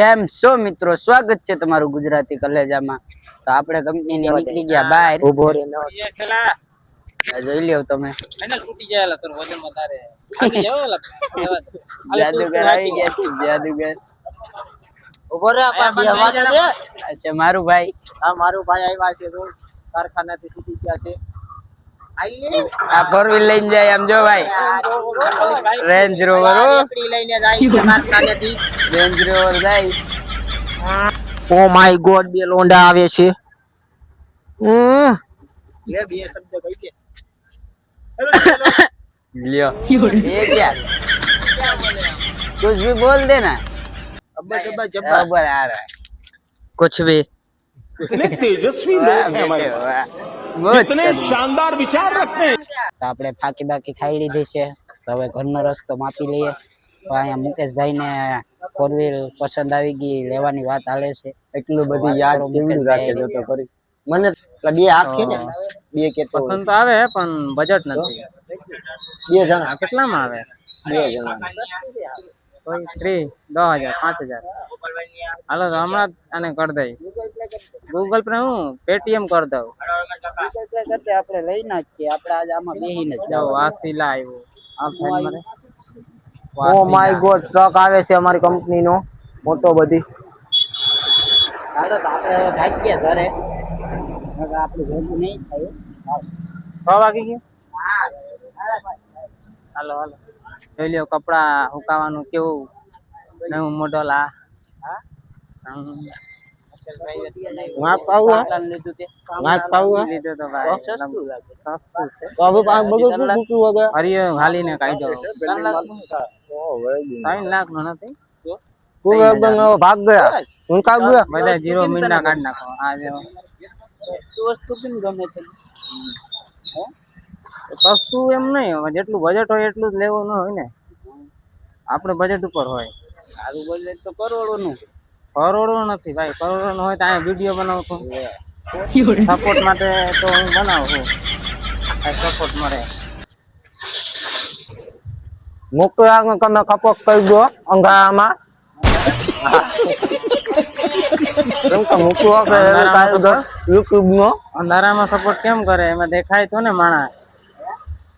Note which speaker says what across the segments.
Speaker 1: કેમ છો મિત્રો? સ્વાગત છે તમારું ગુજરાતી કલેજામાં. તો આપણે કંપનીની નીકળી ગયા બહાર
Speaker 2: ઊભો રે
Speaker 1: જોઈ લ્યો તમે. જાદુગર આવી ગયા છે જાદુગર.
Speaker 2: ઊભો રે આપા બે વાગે દે
Speaker 1: આ મારું ભાઈ.
Speaker 2: આ મારું ભાઈ આવ્યા છે તો કારખાનાથી છૂટી ગયા છે.
Speaker 1: આ ફોર વ્હીલ લઈને જાય આમ જો ભાઈ રેન્જ રોવર હો
Speaker 2: એકડી લઈને જાય છે કારખાનેથી
Speaker 1: રેન્જ રોવર જાય
Speaker 2: ઓ માય ગોડ બે લોંડા આવે છે હમ લે બે શબ્દ કહી કે
Speaker 1: લ્યો ये क्या कुछ भी बोल देना
Speaker 2: અબ્બા જબ્બા જબ્બા
Speaker 1: बराबर आ रहा है कुछ भी
Speaker 3: कितने तेजस्वी
Speaker 1: वाह,
Speaker 3: लोग हैं हमारे
Speaker 1: बेटे,
Speaker 3: पास
Speaker 1: वाह। बहुत
Speaker 3: कितने
Speaker 1: कड़वी।
Speaker 3: शानदार विचार रखते हैं
Speaker 1: તો આપણે ફાકી બાકી ખાઈ લીધી છે તો હવે ઘરનો રસ્તો માપી લઈએ તો અહીંયા મુકેશભાઈ ને ફોર વ્હીલ પસંદ આવી ગઈ લેવાની વાત હાલે છે એટલું બધું યાદ કેવું રાખે છે તો કરી
Speaker 2: મને પેલા બે હાથ છે ને બે કે તો
Speaker 4: પસંદ તો આવે પણ બજેટ નથી
Speaker 2: બે જણા
Speaker 4: આ કેટલામાં આવે
Speaker 2: બે જણા
Speaker 4: કોઈ ત્રીસ દસ હજાર પાંચ હજાર હાલો તો હમણાં આને કરી દઈ ગૂગલ પે હું? પેટીએમ કરી દઉં.
Speaker 1: કરતે આપણે લઈ નાખીએ આપણે આજે આમાં બેહીને જ
Speaker 4: જો વાસીલા આવ્યો આ સાઈડ મારે?
Speaker 2: ઓ માય ગોડ ટ્રક આવે છે અમારી કંપનીનો. મોટો બધી.
Speaker 1: હાલો તો આપણે હવે ભાગીએ ઘરે. આપણે ભેગું નહીં થાય.
Speaker 4: છ વાગી ગયું? હાલો હાલો. જોઈ લ્યો કપડા હુકાવાનું કેવું? નવું મોડલ આ. હમ.
Speaker 2: વાંક પાવું હે?
Speaker 1: આટલાનું લીધું તે
Speaker 2: વાંક પાવું હે?
Speaker 4: તો ભાઈ
Speaker 1: સસ્તું લાગે
Speaker 4: સસ્તું છે
Speaker 2: તો હવે? પાંચ બધું મૂક્યું વગર
Speaker 4: હરિયો હાલીને કાઢ્યો
Speaker 1: ત્રણ લાખનું છે.
Speaker 4: ત્રણ લાખ નો નથી?
Speaker 2: તું એકદમ ભાગ ગયા. હું કાગ ગયા
Speaker 4: બધા જીરો મીંડા કાઢ નાખો. આ જો.
Speaker 1: વસ્તુ વસ્તુ કેમ ગમે છે?
Speaker 4: સસ્તું એમ નહીં જેટલું બજેટ હોય એટલું જ લેવાનું હોય ને. આપણે બજેટ ઉપર હોય.
Speaker 1: સારું બજેટ તો કરોડોનું.
Speaker 4: કરોડો નથી ભાઈ કરોડો નો હોય તો અહીંયા વીડિયો બનાવું છું. સપોર્ટ માટે તો હું બનાવું છું. સપોર્ટ મળે
Speaker 2: મોકલા તમે કપક કરી દો અંગારામાં. કેમ કે મૂકવો કે એવું કાંઈ તો YouTube નો
Speaker 4: અંધારામાં સપોર્ટ કેમ કરે? એમાં દેખાય તો ને માણસ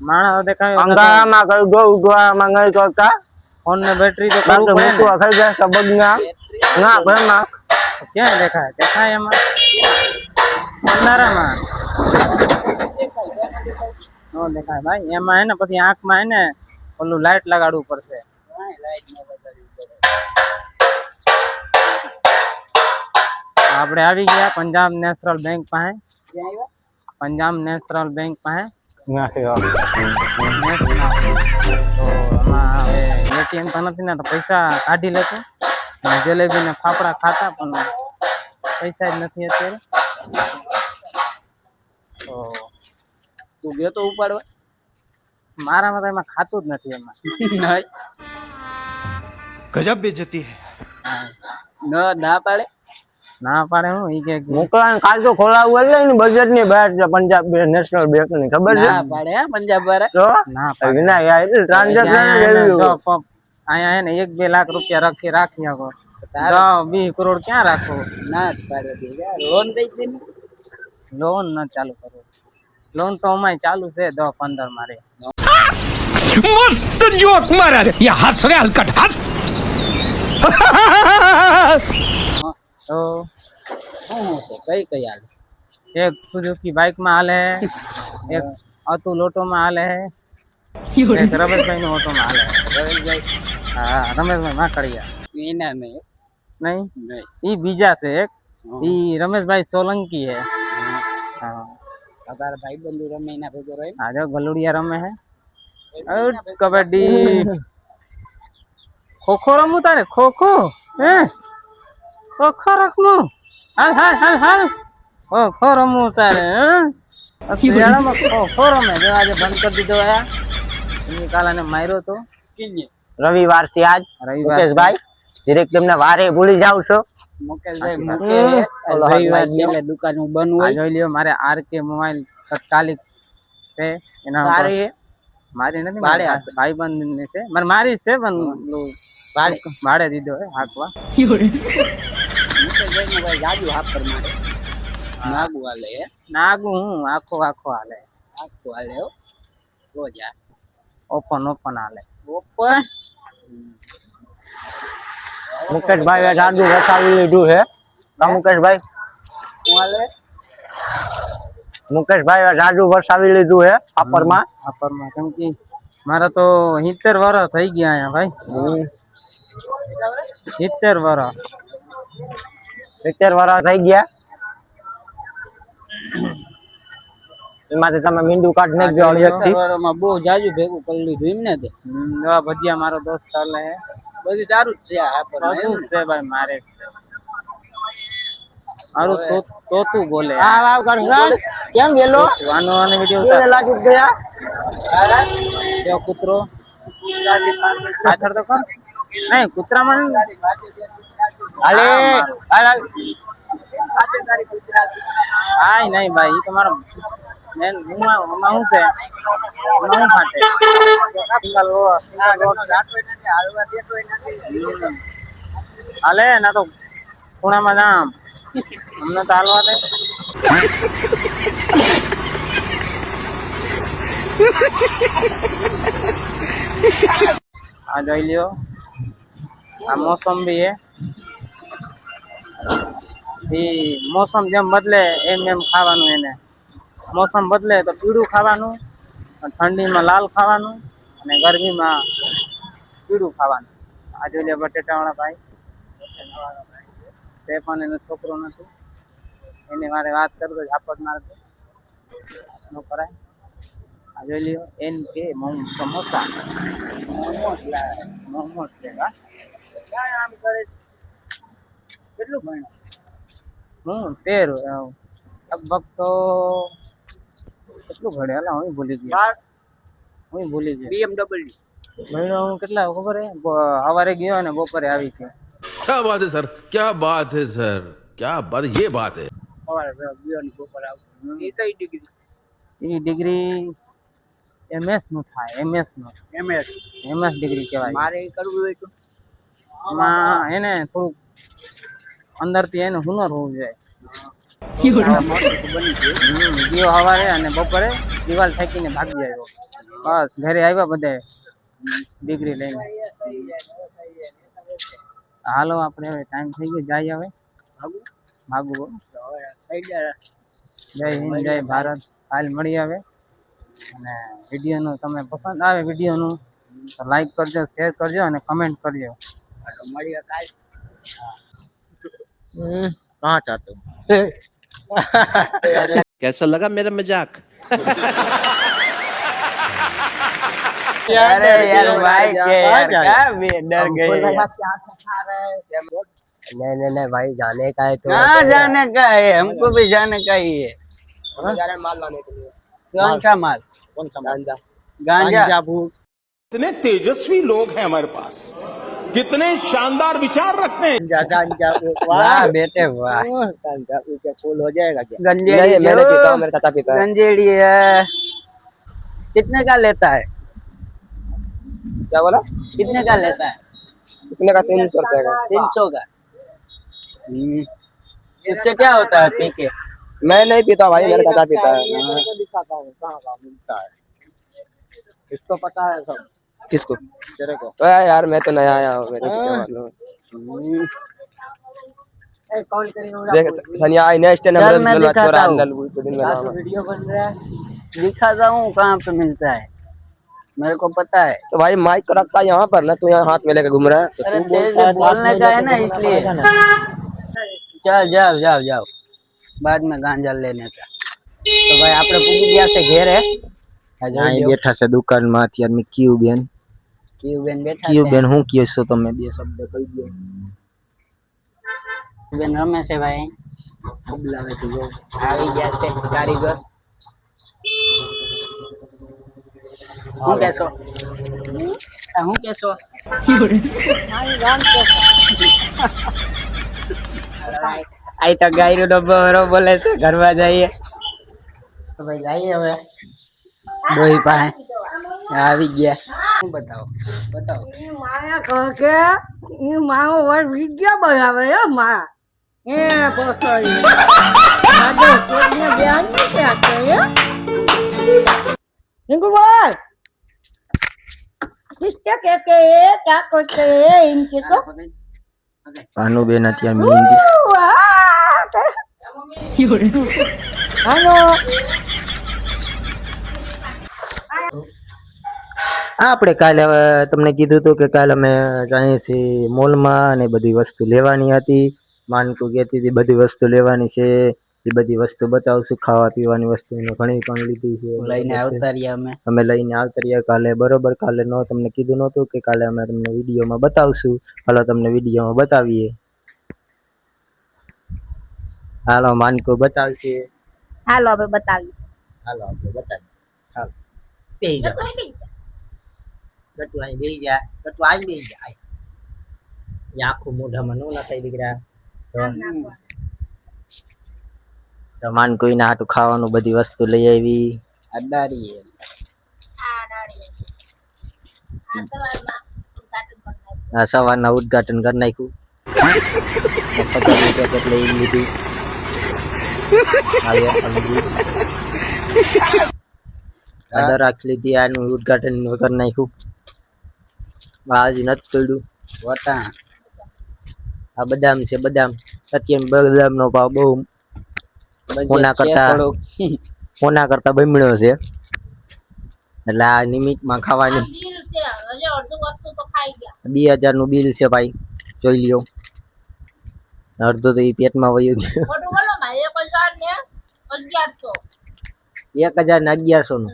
Speaker 4: માણસ દેખાય
Speaker 2: અંગારામાં કરી દો ઉગવામાં નહીં કરતા.
Speaker 4: ફોન ને બેટરી તો ને.
Speaker 2: મૂકવા ખાઈ જાય કે બગના ના ઘરમાં
Speaker 4: ક્યાં દેખાય? દેખાય એમાં? અંધારામાં નો દેખાય ભાઈ. એમાં હે ને, પછી આંખમાં હે ને, ઓલું લાઈટ લગાડવું પડશે. આપણે આવી ગયા પંજાબ નેશનલ બેંક પાસે. પંજાબ નેશનલ બેંક પાસે.
Speaker 2: નથી
Speaker 4: ને, તો પૈસા કાઢી લેતો જલેબી ને ફાફડા ખાતા પણ પૈસા જ નથી અત્યારે. તું
Speaker 1: ગયો તો ઉપાડવા?
Speaker 4: મારામાં તો એમાં ખાતું જ નથી એમાં.
Speaker 3: ગજબ બેજતી
Speaker 1: ન ના પાડે?
Speaker 4: ના પાડે હું ઈ કે
Speaker 2: મોકલાને કાલ ખોલાવું એટલે ને બજેટની બહાર છે પંજાબ નેશનલ બેંકની ખબર છે?
Speaker 1: ના પાડે પંજાબ વાળા.
Speaker 4: ના પાડે.
Speaker 2: ના યાર ટ્રાન્ઝેક્શન
Speaker 4: आया है ना एक बे लाख रुपया
Speaker 1: रख के रख यहाँ करोड़ क्या रखो ना लोन
Speaker 4: लोन ना चालू करो लोन तो हमारे चालू से दो पंद्रह मारे
Speaker 3: मस्त जोक मारा रे ये हंस रे हलकट हंस
Speaker 1: तो कई कई हाल एक सुजुकी
Speaker 4: बाइक में हाल है एक अतुल ऑटो में हाल है एक रबर पेन ऑटो में हाल
Speaker 1: है
Speaker 4: હા રમેશભાઈ માકડિયા
Speaker 1: એના નહીં.
Speaker 4: નહીં?
Speaker 1: નહીં.
Speaker 4: ઈ બીજા છે એક. ઈ રમેશભાઈ સોલંકી હે. હા.
Speaker 1: આ તારા ભાઈ બંધુ રમે એના ભેગો રહે?
Speaker 4: આ જો ગલુડિયા રમે હે. અઉટ કબડ્ડી. ખોખો રમવું તારે? ખોખો? હે? ખોખો રમવું હાલ હાલ હાલ હાલ. ખોખો રમવું તારે હે? શિયાળામાં ખોખો રમે. જો આજે બંધ કરી દીધો આયા એની કાલાને માર્યો તો.
Speaker 1: કિન્ને
Speaker 2: રવિવારથી આજ મુકેશભાઈ જીરેક તમને વારે ભૂલી જાવ છો.
Speaker 1: મુકેશભાઈ દુકાન બંધ
Speaker 4: આ
Speaker 1: હોય
Speaker 4: જોઈ લ્યો મારે આર કે મોબાઈલ તત્કાલિક છે. એના ઉપર- મારી નથી
Speaker 1: ભાડે
Speaker 4: ભાઈ બંધ છે. મારે મારી છે પણ
Speaker 1: ભાડે
Speaker 4: ભાડે દીધો હે હાંકવા
Speaker 1: મુકેશભાઈ ને ભાઈ જાજુ મારે. નાગુ હાલે હે.
Speaker 4: હું આખો આખો હાલે.
Speaker 1: આખો હાલે હો. રોજ
Speaker 4: ઓપન ઓપન હાલે.
Speaker 1: ઓપન
Speaker 2: મુકેશભાઈ એ જાદુ વસાવી લીધું છે. કા મુકેશભાઈ? મુકેશભાઈ એ જાદુ વસાવી લીધું છે આપરમાં.
Speaker 4: આપરમાં. કેમ કે મારા તો સિત્તેર વર્ષ થઈ ગયા અહીંયા ભાઈ. સિત્તેર વર્ષ
Speaker 2: સિત્તેર વર્ષ થઈ ગયા. એમાંથી તમે મીંડું કાઢ નાખજો.
Speaker 1: વારોમાં બહુ જાજુ ભેગું કરી લીધું એમ ને તે?
Speaker 4: નવા ભજીયા મારો દોસ્ત હાલે. હે
Speaker 1: બધું તારું જ છે આ
Speaker 4: પર છે ભાઈ મારે. મારું તો તોતું બોલે.
Speaker 2: હા વાવ કરસન કેમ ગેલો
Speaker 4: વાનો અને વિડિયો
Speaker 2: ઉતાર. વેલા ચૂક ગયા?
Speaker 4: ઉતાર કૂતરો? પાછળ તો કોણ? નહીં કૂતરામાં નહીં.
Speaker 2: અલે અલે.
Speaker 4: આય નહીં ભાઈ તમારો તો મારો મેન હુંમાં હુંમાં શું છે? હુંમાં શું ફાટે સિંગલ વો સિંગલ વો હમ. હાલે ના તો ખૂણામાં જામ. અમને તો હાલવા દે. આ જોઈ લ્યો. આ મોસંબી હે. એ મોસમ જેમ બદલે એમ એમ ખાવાનું એને. મોસમ બદલે તો પીળું ખાવાનું ઠંડીમાં લાલ ખાવાનું, અને ગરમીમાં પીળું ખાવાનું. આ જોઈ લે બટેટાવાળા ભાઈ. તે પણ એનો છોકરો નથી. એની મારે વાત કરતો જ આપત મારે ન કરાય? આ જોઈ લ્યો, એન કે સમોસા. મોમોસ છે, હા. કાંઈ આમ કરે. કેટલું ભણ્યો? હું તેર લગભગ તો કેટલું ભણેલા હું ભૂલી ગયા. હું ભૂલી ગયા.
Speaker 1: બીએમડબલ્યુ
Speaker 4: ભણ્યો હું કેટલા ખબર હે? સવારે ગયો અને બપોરે આવી ગયો.
Speaker 3: ક્યા વાત હે સર? ક્યા બાત હે સર? ક્યા બાત? યે બાત હે.
Speaker 1: સવારે ગયો ને બપોરે આવ્યો એ કઈ ડિગ્રી?
Speaker 4: એ ડિગ્રી એમએસનું થાય એમએસનું.
Speaker 1: એમએસ
Speaker 4: એમએસ ડિગ્રી કહેવાય.
Speaker 1: મારે એ કરવું હોય તો?
Speaker 4: એમાં એને થોડુંક અંદરથી એને હુનર હોવું જોઈએ. ગયો સવારે અને બપોરે દિવાલ ફેંકીને ભાગી આવ્યો. બસ ઘરે આવ્યા બધે. ડિગ્રી લઈને. હાલો આપણે હવે ટાઈમ થઈ ગયો. જાય હવે. ભાગવું
Speaker 1: થઈ જાય
Speaker 4: જય હિન્દ જય ભારત. કાલ મળી આવે. અને વિડીયોનું તમને પસંદ આવે વિડીયોનું તો લાઈક કરજો શેર કરજો અને કમેન્ટ કરજો.
Speaker 1: મળીએ કાલ.
Speaker 2: હમ, कहा चाहते हो?
Speaker 3: कैसा लगा मेरा मज़ाक?
Speaker 2: अरे यार भाई डर गए
Speaker 1: नहीं नहीं नहीं भाई जाने का है तो
Speaker 2: कहाँ जाने का है? हमको भी जाने का ही है।
Speaker 1: माल लाने के लिए।
Speaker 2: कौन सा माल?
Speaker 1: कौन सा गांजा।
Speaker 2: गांजा।
Speaker 3: कितने तेजस्वी लोग हैं हमारे पास। कितने शानदार विचार रखते हैं।
Speaker 1: गांजा
Speaker 2: वाह। बेटे वाह।
Speaker 1: फूल हो जाएगा क्या?
Speaker 2: गंजेड़ी
Speaker 1: मैंने पीता हूँ, मेरे चाचा पीता है।
Speaker 2: गंजेड़ी है। कितने का लेता है?
Speaker 1: क्या बोला?
Speaker 2: कितने का लेता है?
Speaker 1: कितने का? तीन सौ रुपए का।
Speaker 2: तीन सौ का? हम्म। इससे क्या होता है पी के?
Speaker 1: मैं नहीं पीता भाई मेरे चाचा पीता है?
Speaker 2: इसको पता है सब।
Speaker 1: किसको
Speaker 2: तेरे को
Speaker 1: तो यार मैं तो नया आया हूँ मेरे को क्या मालूम देख सनिया आई नेक्स्ट टाइम
Speaker 2: चल, मैं दिखाता हूँ।
Speaker 1: दिन में
Speaker 2: आज वीडियो बन रहा है दिखाता हूँ कहाँ पे मिलता है मेरे को पता है
Speaker 1: तो भाई माइक को रखा है यहाँ पर ना तू यहाँ हाथ में लेके घूम रहा है तो
Speaker 2: अरे तेज बोलने का है ना इसलिए चल जाओ जाओ जाओ बाद में गांजा लेने का તો ભાઈ આપણે પૂગી ગયા છે ઘેરે આ જોઈ
Speaker 5: અહીં
Speaker 2: લ્યો.
Speaker 5: બેઠા છે દુકાનમાં અત્યારે મેં કયું બેન
Speaker 2: કીયુબેન બેઠા
Speaker 5: કયું
Speaker 2: છે
Speaker 5: બેન શું કહો છો તમે બે શબ્દ કહી દો
Speaker 2: બેન રમે છે ભાઈ આવી ગયા છે કારીગર શું કેશો આ શું કેશો
Speaker 5: આઈ તો ગાયરો ડબ્બો હરો બોલે છે ઘરમાં જઈએ
Speaker 2: તો ભાઈ જઈએ હવે ડોહી પાસે આવી ગયા શું બતાવો? બતાવો.
Speaker 6: માયા કહે કે એ મારો વર વિદ્યા બનાવે હે મા એ પોતાની આજે કોઈને ધ્યાન નથી આપતો એ નિકુ બોલ કિસ્તે કે કે ક્યા કરતે હે ઇનકે તો
Speaker 5: ભાનુબેન અત્યારે મહેંદી હાલો. આપણે કાલે હવે તમને કીધું હતું કે કાલે અમે અહીંથી મોલમાં અને બધી વસ્તુ લેવાની હતી. માનકુ કહેતી હતી બધી વસ્તુ લેવાની છે. એ બધી વસ્તુ બતાવશું. ખાવા પીવાની વસ્તુ ઘણી પણ લીધી છે.
Speaker 1: લઈને આવતા રહ્યા અમે.
Speaker 5: અમે લઈને આવતા રહ્યા કાલે. બરોબર કાલે નો તમને કીધું નહોતું કે કાલે અમે તમને વિડીયોમાં બતાવશું. હાલો તમને વિડીયોમાં બતાવીએ. હાલો માનકુ બતાવશે.
Speaker 6: હાલો આપણે બતાવીએ.
Speaker 5: હાલો આપણે બતાવીએ. હાલો. ગટુ અહીં બેહી જા ગટુ અહીં બેહી જા અહીં. અહીં આખું મોઢામાં નો નખાય દીકરા. તો તો માનકુ એના હાટું ખાવાનું બધી વસ્તુ લઈ આવી.
Speaker 1: અડાડી
Speaker 5: આ સવારના ઉદઘાટન કરી નાખ્યું. પચાસ રૂપિયા એટલે એ લીધું. આ વેફર લીધી. આ દરાક લીધી આનું ઉદઘાટન કરી નાખ્યું. આ હજી નથી પડ્યું
Speaker 1: વટાણ
Speaker 5: આ બદામ છે બદામ. અત્યારે બદામ નો ભાવ બહુ કોના કરતા? કોના કરતા બમણ્યો છે. એટલે આ નિમિત્તમાં ખાવાની. બે હજારનું બિલ છે ભાઈ જોઈ લ્યો. અડધો તો એ પેટમાં વયું ગયું. એક હજાર ને અગિયારસો નું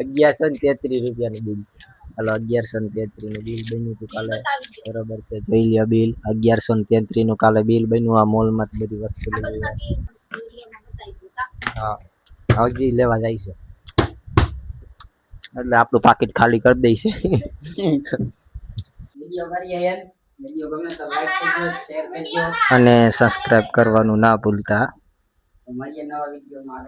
Speaker 5: અગિયારસો ને તેત્રીસ રૂપિયા નું બિલ છે. હાલો અગિયારસો ને તેત્રીસનું બિલ બન્યું હતું કાલે. બરોબર છે જોઈ લ્યો બિલ. અગિયારસો ને તેત્રીસનું કાલે બિલ બન્યું. આ મોલમાં બધી વસ્તુ હા હજી લેવા જાય છે. એટલે આપણું પાકીટ ખાલી કરી દઈશે
Speaker 1: વીડિયો કરીએ યાર વીડિયો ગમે તો લાઈક કરજો શેર કરજો.
Speaker 5: અને સબસ્ક્રાઇબ કરવાનું ના ભૂલતા.
Speaker 1: મળીએ નવા વિડીયોમાં